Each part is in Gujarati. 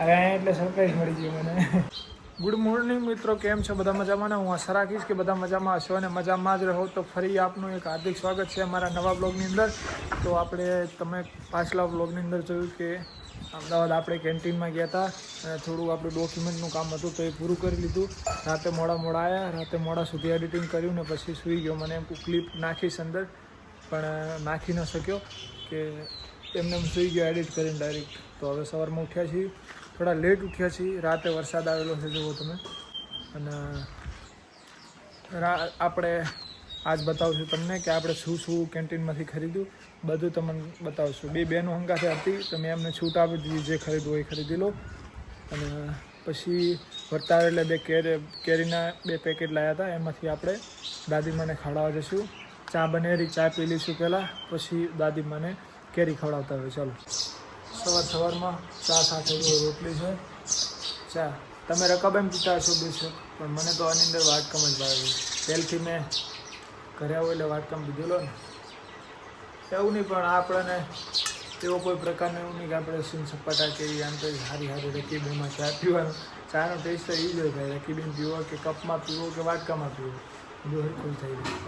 એટલે સરપ્રાઈઝ મળી ગયું મને. ગુડ મોર્નિંગ મિત્રો, કેમ છો? બધા મજામાં ને? હું આશા રાખીશ કે બધા મજામાં હશો અને મજામાં જ રહો. તો ફરી આપનું એક હાર્દિક સ્વાગત છે અમારા નવા બ્લોગની અંદર. તો આપણે, તમે પાછલા બ્લોગની અંદર જોયું કે અમદાવાદ આપણે કેન્ટીનમાં ગયા હતા અને થોડું આપણું ડોક્યુમેન્ટનું કામ હતું તો એ પૂરું કરી લીધું. રાતે મોડા મોડા આવ્યા રાતે મોડા સુધી એડિટિંગ કર્યું ને પછી સૂઈ ગયો મને એમ ક્લિપ નાખીશ અંદર. પણ નાખી ન શક્યો કે એમને એમ સૂઈ ગયો એડિટ કરીને ડાયરેક્ટ તો હવે સવારમાં ઉઠ્યા છીએ. થોડા લેટ ઉઠ્યા છીએ. રાતે વરસાદ આવેલો છે, જુઓ તમે. અને આપણે આજ બતાવશું તમને કે આપણે શું શું કેન્ટીનમાંથી ખરીદ્યું. બધું તમને બતાવશું. બે બહેનો હંગાથે હતી, તો મેં એમને છૂટ આપી દીધી, જે ખરીદવું એ ખરીદી લો. અને પછી વરતાર એટલે બે કેરી, કેરીના બે પેકેટ લાવ્યા હતા. એમાંથી આપણે દાદીમાને ખવડાવવા જઈશું. ચા બનેરી, ચા પી લઈશું પહેલાં. પછી દાદીમાને કેરી ખવડાવતા હોય. ચાલો. સવાર સવારમાં ચા સાથે જો રોટલી છે. ચા. તમે રકાબેન પીતા હશો બે છે, પણ મને તો આની અંદર વાટકમ જ ભાવે પહેલથી મેં ઘરે આવું એટલે વાટકમ પીધેલો ને. એવું નહીં, પણ આપણને એવો કોઈ પ્રકારનો એવું નહીં કે આપણે સીન સપાટા કે આમ તો સારી સારી રકીબીમાં ચા પીવાનો. ચાનો ટેસ્ટ તો એ જ હોય ભાઈ. રકીબીન પીવો કે કપમાં પીવો કે વાટકામાં પીવો. બધું હરખું થઈ ગયું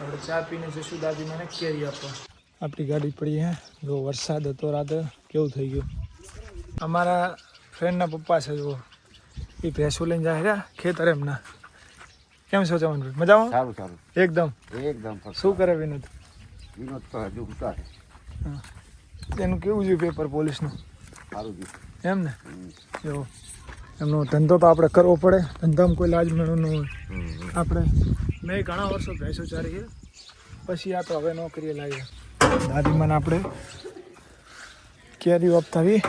આપણે ચા પીને જશું, દાદી મને કેરી આપવા. આપણી ગાડી પડી હે. જો વરસાદ હતો રાતે કેવું થઈ ગયું? અમારા ફ્રેન્ડના પપ્પા છે જો એ ભેંસું લઈને જાય રહ્યા ખેતર એમના. કેમ છો ચમનભાઈ? મજામાં? સારું સારું. એકદમ? એકદમ શું કરે વિનોદ? વિનોદ તો હજુ ઉતારે. એનું કેવું છે પેપર પોલીસનું સારું એમ ને? જો એમનો ધંધો તો આપણે કરવો પડે. ધંધામાં કોઈ લાજ મેળવું ન હોય. આપણે મેં ઘણા વર્ષો ભેંસો ચારી પછી આ તો હવે નોકરીએ લાગ્યા દાદીમાને આપણે કેરીઓ આપતાવી.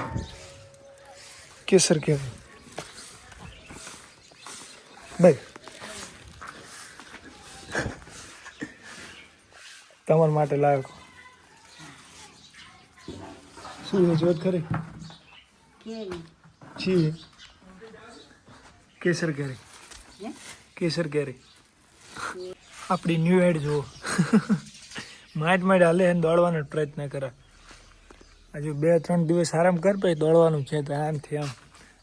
કેસર કેરી. ભાઈ. તમારા માટે લાયક. શું છે જોત ખરી? છીએ કેસર કેરી. કેસર કેરી. આપણી ન્યૂ એડ જુઓ. માઇટ માઇટ હાલે એને દોડવાનો પ્રયત્ન કરે. હજુ બે, ત્રણ દિવસ આરામ કર પછી દોડવાનું છે તો આમથી આમ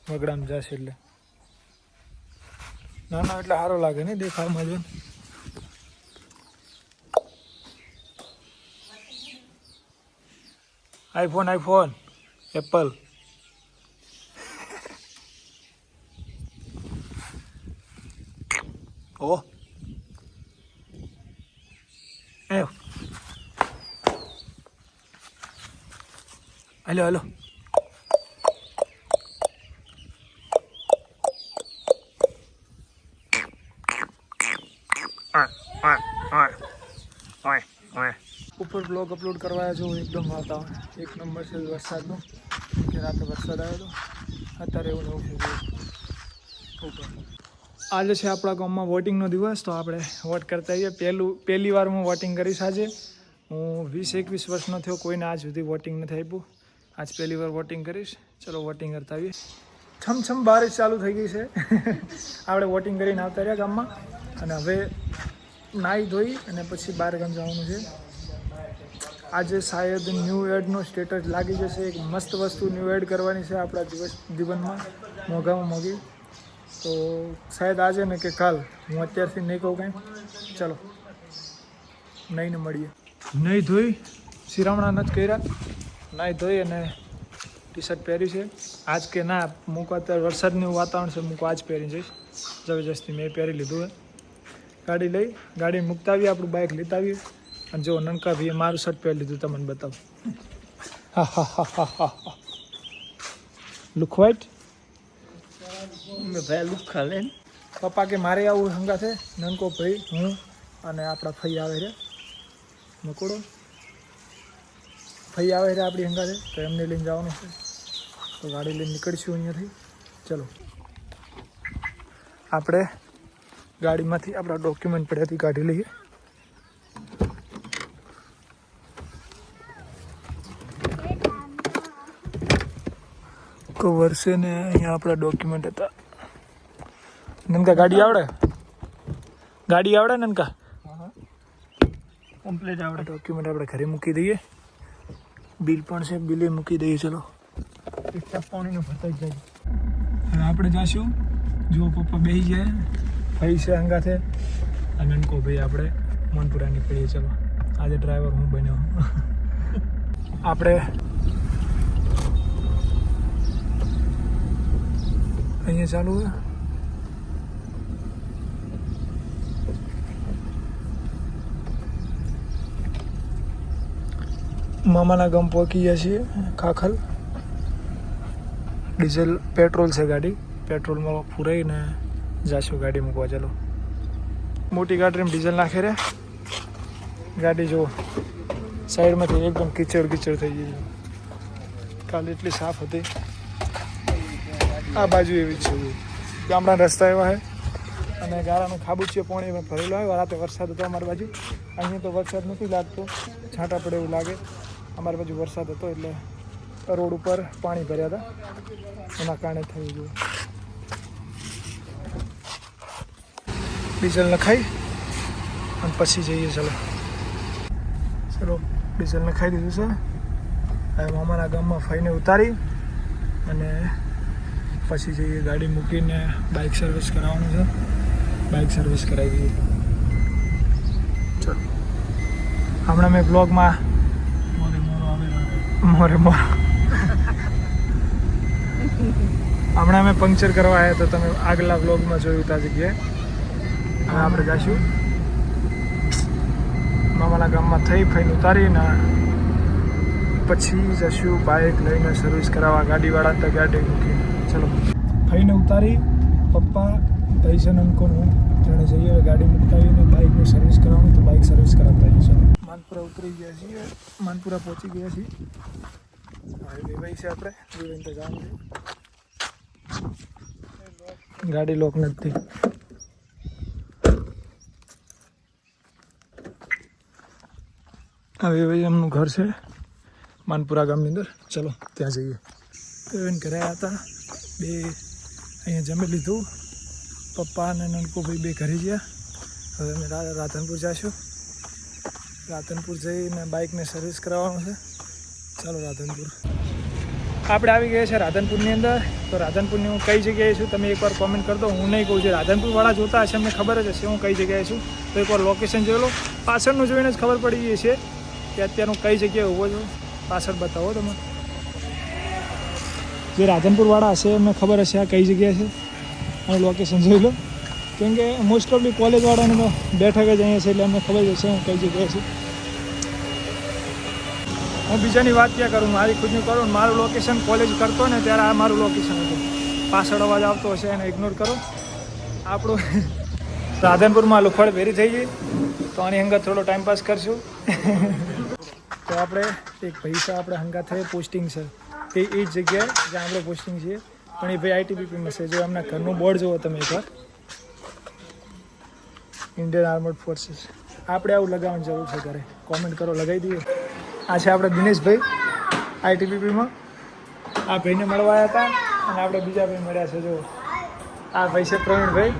મગડામાં જશે એટલે. ના ના એટલે સારો લાગે ને દેખાવમાં જો આઈફોન આઈફોન, એપલ. ઓ આયો હલો હલો ઉપર બ્લોગ અપલોડ કરવા જો એકદમ વાતાવરણ. એક નંબર છે વરસાદનો, કે રાતે વરસાદ આવ્યો હતો. અત્યારે એવું નવું ઉપર. આજે છે આપણા ગામમાં વોટિંગનો દિવસ, તો આપણે વોટ કરતા આવીએ. પહેલું, પહેલી વાર હું વોટિંગ કરીશ આજે. હું વીસ, એકવીસ વર્ષનો થયો, કોઈને આજ સુધી વોટિંગ નથી આપ્યું. આજ પહેલી વાર વોટિંગ કરીશ. ચલો વોટિંગ કરતા આવીએ. છમછમ બારિશ ચાલુ થઈ ગઈ છે. આપણે વોટિંગ કરીને આવતા રહ્યા ગામમાં. અને હવે નાહી ધોઈ અને પછી બહાર ગામ જવાનું છે. આજે શાયદ ન્યૂ એડનો સ્ટેટસ લાગી જશે. એક મસ્ત વસ્તુ ન્યૂ એડ કરવાની છે આપણા દિવસ જીવનમાં. મોંઘામાં મોંઘી. તો શાયદ આજે ને કે કાલ? હું અત્યારથી નહીં કહું કાંઈ. ચલો. નહીં ને મળીએ. નહીં ધોઈ. શિરામણા નથી કર્યા. નહીં ધોઈ અને ટી શર્ટ પહેરી છે. આજ કે ના મૂકો અત્યારે વરસાદનું વાતાવરણ છે મૂકવા આજ પહેરી જઈશ. જબરજસ્તી મેં પહેરી લીધું હે. ગાડી લઈ ગાડી મૂકતા આવીએ આપણું બાઇક લેતા આવીએ. અને જો નનકા ભાઈએ મારું શર્ટ પહેરી લીધું તમને બતાવો. હા હા હા હા હા હા. લુક વાઇટ ભાઈ લુખા લે પપ્પા કે મારે આવું હંગા છે નનકો ભાઈ હું અને આપણા ફઈ આવે છે. મકોડો ફઈ આવે છે આપણી હંગા છે તો એમને લઈને જવાનું છે. તો ગાડી લઈને નીકળીશું અહીંયાથી. ચલો. આપણે ગાડીમાંથી આપણા ડોક્યુમેન્ટ પડ્યાથી કાઢી લઈએ. તો વર્ષે ને અહીંયા આપણા ડોક્યુમેન્ટ હતા. નનકા ગાડી આવડે? ગાડી આવડે નનકા કમ્પ્લીટ આવડે. ડોક્યુમેન્ટ આપણે ઘરે મૂકી દઈએ. બિલ પણ છે, બિલે મૂકી દઈએ, ચલો. પાણીનું ભરતા જાય. હવે આપણે જાશું. જુઓ પપ્પા બેસી જાય. ભાઈ છે અંગાથે અને અનકો ભાઈ આપણે મનપુરા નીકળીએ, ચલો. આજે ડ્રાઈવર હું બન્યો. આપણે અહીંયા ચાલુ છે મામાના ગામ પહોંચી ગયા છીએ ખાખલ ડીઝલ, પેટ્રોલ છે ગાડી. પેટ્રોલમાં પૂરાઈને જાશું ગાડી મૂકવા ચાલો મોટી ગાડીમાં ડીઝલ નાખે રે. ગાડી જો સાઈડમાંથી એકદમ કીચડ કિચડ થઈ ગઈ કાલે એટલી સાફ હતી. આ બાજુ એવી જ છે. ગામડા રસ્તા એવા છે. અને ગારાનું ખાબુચિયો પાણી ભરેલું આવ્યો રાતે વરસાદ હતો અમારી બાજુ. અહીંયા તો વરસાદ નથી લાગતો. છાંટા પડે એવું લાગે. અમારી બાજુ વરસાદ હતો એટલે રોડ ઉપર પાણી ભર્યા હતા. એના કારણે થયું ગયું. ડીઝલ નખાઈ અને પછી જઈએ ચલો. ચલો, ડીઝલ નખાઈ દીધું છે. હવે અમારા ગામમાં ફઈને ઉતારી અને પછી જઈએ ગાડી મૂકીને બાઇક સર્વિસ કરાવવાનું છે. બાઇક સર્વિસ કરાવી ચલો. હમણાં મેં બ્લોગમાં મોરે મોરો. હમણાં અમે પંક્ચર કરવા આવ્યા તો તમે આગલા બ્લોગમાં જોયું ત્યાં જગ્યાએ. હવે આપણે જઈશું મામાના ગામમાં થઈ ફઈને ઉતારીને પછી જશું બાઇક લઈને સર્વિસ કરાવવા ગાડીવાળા તો ગાડી મૂકી ચલો. ફઈને ઉતારી, પપ્પા પૈસા અંકોનું જાણે જઈએ ગાડી મૂકતા આવીને બાઇકની સર્વિસ કરાવવાનું, તો બાઇક સર્વિસ કરાવતા આવીએ ચલો ઉતરી ગયા છીએ. માનપુરા પહોંચી ગયા છીએ. હવે વેવાઈ છે આપણે. વેવાઈને તો જવાનું છે. ગાડી લોક નથી. હવે ભાઈ એમનું ઘર છે. માનપુરા ગામની અંદર. ચલો, ત્યાં જઈએ. તો એને ઘરે હતા. બે અહીંયા જમી લીધું. પપ્પા અને નનકુભાઈ બે ઘરે ગયા. હવે અમે રાધનપુર જઈશું રાધનપુર જઈને બાઇકને સર્વિસ કરાવવાનું છે. ચાલો રાધનપુર. આપણે આવી ગયા છે રાધનપુરની અંદર. તો રાધનપુરની હું કઈ જગ્યાએ છું તમે એકવાર કોમેન્ટ કરી દો. હું નહીં કહું છું રાધનપુરવાળા જોતા હશે, અમને ખબર જ હશે હું કઈ જગ્યાએ છું. તો એકવાર લોકેશન જોઈ લો. પાછળનું જોઈને જ ખબર પડી ગઈ છે કે અત્યારે હું કઈ જગ્યાએ ઊભો છું. પાછળ બતાવો તમે. જે રાધનપુરવાળા હશે એમને ખબર હશે આ કઈ જગ્યા છે. અને લોકેશન જોઈ લો. કેમ કે મોસ્ટ ઓફલી કોલેજવાળાને તો બેઠક જ અહીંયા છે એટલે અમને ખબર જ હશે હું કઈ જગ્યાએ છું. હું બીજાની વાત ક્યાં કરું? મારી ખુદની કરું મારું લોકેશન કોલેજ કરતો ને ત્યારે આ મારું લોકેશન હતું. પાછળ અવાજ આવતો હશે એને ઇગ્નોર કરો. આપણું રાધનપુરમાં લુફળ ભેરી થઈ ગઈ. તો આની હંગત થોડો ટાઈમ પાસ કરશું. તો આપણે એક છે, આપણે હંગાથે પોસ્ટિંગ છે. એ એ જગ્યાએ જ્યાં આપણે પોસ્ટિંગ છીએ. પણ એ ભાઈ આઈટીબીપીમાં છે. જો એમના ઘરનું બોર્ડ જુઓ તમે એકવાર. ઇન્ડિયન આર્મડ ફોર્સીસ આપણે આવું લગાવવાની જરૂર છે ઘરે. કોમેન્ટ કરો, લગાવી દઈએ. આ છે આપણે દિનેશભાઈ આઈટીપીપીમાં આ ભાઈને મળવા હતા અને આપણે બીજા ભાઈ મળ્યા છે જો આ ભાઈ છે પ્રવીણભાઈ.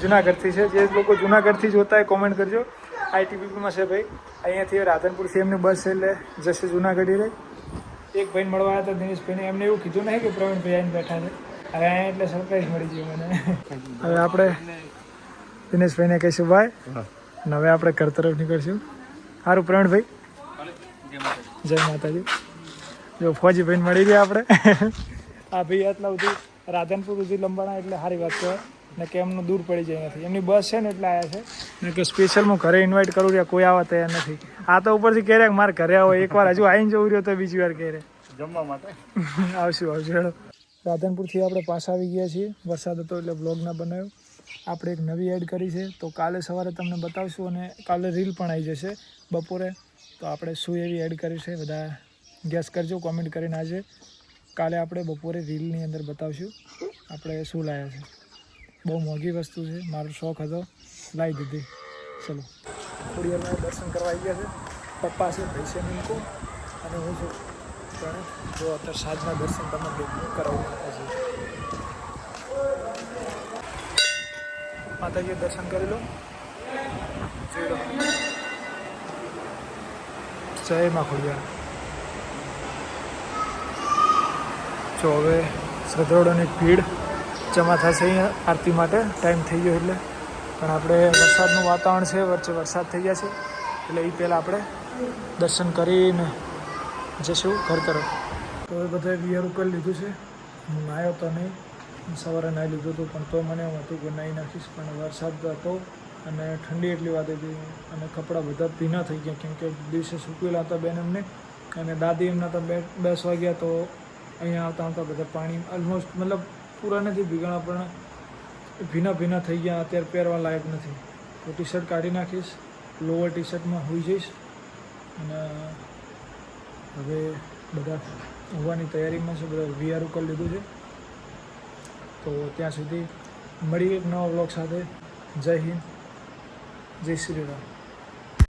જુનાગઢથી છે. જે લોકો જુનાગઢથી જોતા હોય કોમેન્ટ કરજો. આઈટીપીપીમાં છે ભાઈ. અહીંયાથી રાધનપુરથી એમની બસ છે એટલે જશે જુનાગઢ રહી એક ભાઈને મળવા હતા દિનેશભાઈને. એમને એવું કીધું નહીં કે પ્રવીણભાઈ આવીને બેઠા છે. હવે અહીંયા એટલે સરપ્રાઈઝ મળી ગયું મને. હવે આપણે દિનેશભાઈને કહીશું બાય અને હવે આપણે ઘર તરફ નીકળશું. સારું પ્રવીણભાઈ. જય માતાજી. જો ફોજીભાઈને મળી ગયા આપણે. આ ભાઈ આટલા સુધી રાધનપુર સુધી લંબાણા એટલે સારી વાત કહેવાય ને કે એમનું દૂર પડી જાય નથી એમની બસ છે ને એટલે આવ્યા છે. ને કે સ્પેશિયલ હું ઘરે ઇન્વાઇટ કરું રહ્યા કોઈ આવવા તૈયાર નથી. આ તો ઉપરથી કહે કે મારે ઘરે આવો એકવાર હજુ આવીને જવું રહ્યો તો બીજી વાર કહે જમવા માટે? આવશું આવશું. રાધનપુરથી આપણે પાછા આવી ગયા છીએ. વરસાદ હતો એટલે બ્લોગ ના બનાવ્યો. આપણે એક નવી એડ કરી છે. તો કાલે સવારે તમને બતાવશું અને કાલે રીલ પણ આવી જશે બપોરે. તો આપણે શું એવી એડ કરી છે બધા ગેસ કરજો, કોમેન્ટ કરીને આજે. કાલે આપણે બપોરે રીલની અંદર બતાવશું આપણે શું લાવ્યા છે. બહુ મોંઘી વસ્તુ છે. મારો શોખ હતો. લાવી દીધી. ચલો. ખોડિયારમાં દર્શન કરવા આવી ગયા છે. પપ્પા છે ભાઈ છે અને હું છું જો અત્યારે સાંજના દર્શન તમને કરાવું. માતાજી દર્શન કરી લો. જય માં ખોડિયાર. જો હવે શ્રદ્ધાળુઓની ભીડ જમા થશે અહીંયા આરતી માટે. ટાઈમ થઈ ગયો એટલે. પણ આપણે વરસાદનું વાતાવરણ છે, વચ્ચે વરસાદ થઈ ગયા છે. એટલે એ પહેલાં આપણે દર્શન કરીને જઈશું ઘર તરફ. તો એ બધા વિયર ઉપર લીધું છે. હું આવ્યો તો નહીં. સવારે નાહી લીધું હતું, પણ તો મને એમ હતું કે નાહી નાખીશ, પણ વરસાદ હતો અને ઠંડી એટલી વાત હતી અને કપડાં બધા ભીના થઈ ગયા, કેમ કે દિવસે સૂકવેલા હતા બેન એમને અને દાદી એમના તો બે, દસ વાગ્યા તો અહીંયા આવતા આવતા બધા પાણી ઓલમોસ્ટ મતલબ પૂરા નથી ભીગણા, પણ ભીના ભીના થઈ ગયા, અત્યારે પહેરવા લાયક નથી. તો ટી શર્ટ કાઢી નાખીશ લોવર ટી શર્ટમાં હોઈ જઈશ અને હવે બધા હોવાની તૈયારીમાં છે, બધા વીઆર કરી લીધું છે. તો ત્યાં સુધી મળીએ એક નવા બ્લોગ સાથે. જય હિન્દ. જય શ્રી રામ.